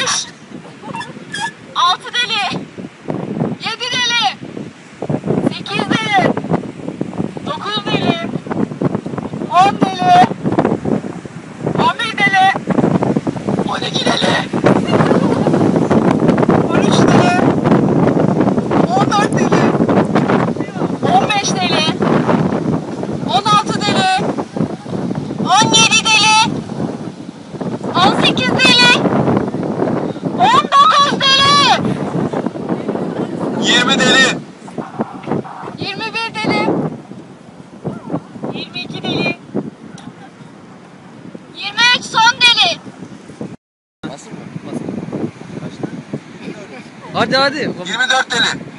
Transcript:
Beş. Altı deli. Yedi deli. Sekiz deli. Dokuz deli. On deli. On bir deli. On iki deli. 20 deli. 21 deli. 22 deli. 23 son deli. Basın mı? Basın. Hadi hadi. 24 deli.